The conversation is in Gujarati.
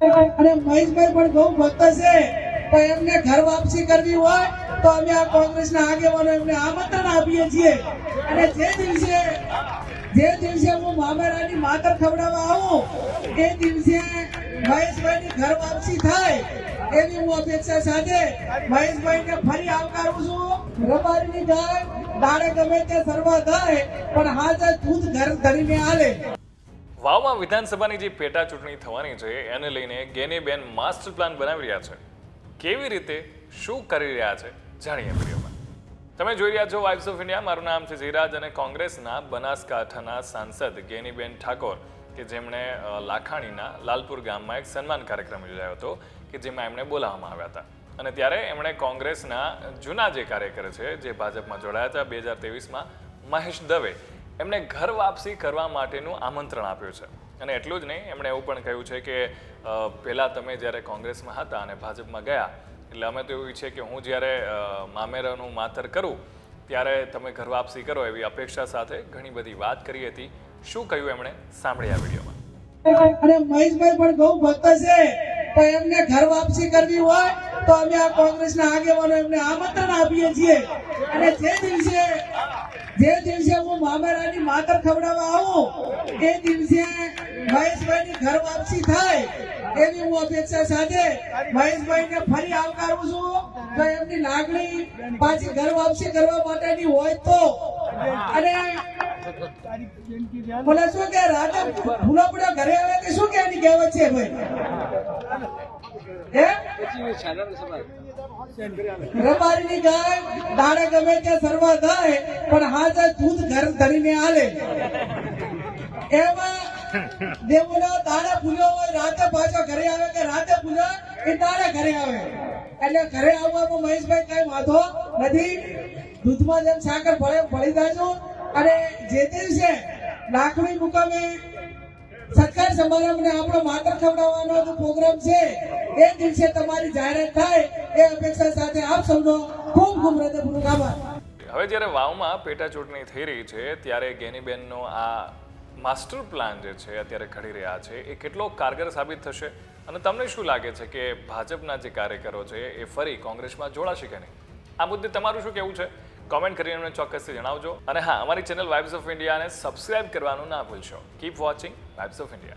અને મહેશભાઈ પણ બહુ ભક્ત છે. પણ એમને ઘર વાપસી કરવી હોય તો અમે આ કોંગ્રેસના આગેવાનો એમને આમંત્રણ આપીએ છીએ. અને જે દિવસે જે દિવસે હું મામેરાની માતર ખવડાવવા આવું, એ દિવસે મહેશભાઈની ઘર વાપસી થાય એવી હું અપેક્ષા સાથે મહેશભાઈને ફરી આવકારું છું. રબારીની ગાય, દાડે ગમે તે સર્વા થાય પણ હાજર દૂધ ઘર ધરીને આલે વાવમાં વિધાનસભાની જે પેટા ચૂંટણી થવાની છે, એને લઈને ગેનીબેન માસ્ટર પ્લાન બનાવી રહ્યા છે. કેવી રીતે, શું કરી રહ્યા છે, જાણીએ વિડીયોમાં. તમે જોઈ રહ્યા છો વાઇબ્સ ઓફ ઇન્ડિયા મારું નામ છે જીરાજ અને કોંગ્રેસના બનાસકાંઠાના સાંસદ ગેનીબેન ઠાકોર, કે જેમણે લાખાણીના લાલપુર ગામમાં એક સન્માન કાર્યક્રમ યોજાયો હતો, કે જેમાં એમણે બોલાવવામાં આવ્યા હતા. અને ત્યારે એમણે કોંગ્રેસના જૂના જે કાર્યકર છે, જે ભાજપમાં જોડાયા હતા, બે હજાર તેવીસમાં મહેશ દવે એમણે ઘર વાપસી કરવા માટેનું આમંત્રણ આપ્યું છે. અને એટલું જ નહીં, એમણે એવું પણ કહ્યું છે કે પહેલાં તમે જ્યારે કોંગ્રેસમાં હતા અને ભાજપમાં ગયા, એટલે અમે તો એવું ઈચ્છીએ કે હું જ્યારે મામેરાનું માતર કરું, ત્યારે તમે ઘર વાપસી કરો એવી અપેક્ષા સાથે ઘણી બધી વાત કરી હતી. શું કહ્યું એમણે? સાંભળ્યા વિડીયોમાં. અને મહેશભાઈ પણ બહુ ભક્ત છે. તો એમને ઘર વાપસી કરવી હોય, તો અમે આ કોંગ્રેસના આગેવાનો એમને આમંત્રણ આપીએ છીએ. અને જે દિવસે જે દિવસે હું મામેરાની માતર ખવડાવવા આવું એ દિવસે મહેશભાઈની ઘર વાપસી થાય એવી હું અપેક્ષા સાથે મહેશભાઈને ફરી આવકારું છું. તો એમની લાગણી પાછી ઘર વાપસી કરવા માટેની હોય તો. અને બોલે શું કે રાતે ભૂલો પડ્યો ઘરે આવે કે શું કે એની કહેવત છે ભાઈ? ગાય દાડે ગમે તે સર્વ થાય પણ હાજર દૂધ ઘર ધરીને આલે. એમાં દેવોનો દાડે ભૂલ્યો હોય રાતે પાછો ઘરે આવે કે રાતે ભૂલ્યો એ દાડે ઘરે આવે. એટલે ઘરે આવવામાં મહેશભાઈ કઈ વાંધો નથી. દૂધમાં જેમ સાકર ભળે ભળી જાજો અને જે દિવસે લાકડી મુકામે સત્કાર સમારંભને આપણો માત્ર ખવડાવવાનો પ્રોગ્રામ છે. એ દિવસે તમારી જાહેરાત થાય એ અપેક્ષા સાથે આપ સૌનો ખૂબ ખૂબ હૃદયપૂર્વક આભાર. હવે જ્યારે વાવમાં પેટા ચૂંટણી થઈ રહી છે, ત્યારે ગેનીબેનનો આ માસ્ટર પ્લાન જે છે, અત્યારે ઘડી રહ્યા છે, એ કેટલો કારગર સાબિત થશે? અને તમને શું લાગે છે કે ભાજપના જે કાર્યકરો છે, એ ફરી કોંગ્રેસમાં જોડાશે કે નહીં? આ મુદ્દે તમારું શું કહેવું છે? કોમેન્ટ કરીને અમને ચોક્કસથી જણાવજો. અને હા, અમારી ચેનલ વાઇબ્સ ઓફ ઇન્ડિયાને સબસ્ક્રાઇબ કરવાનું ના ભૂલશો. Keep watching vibes of India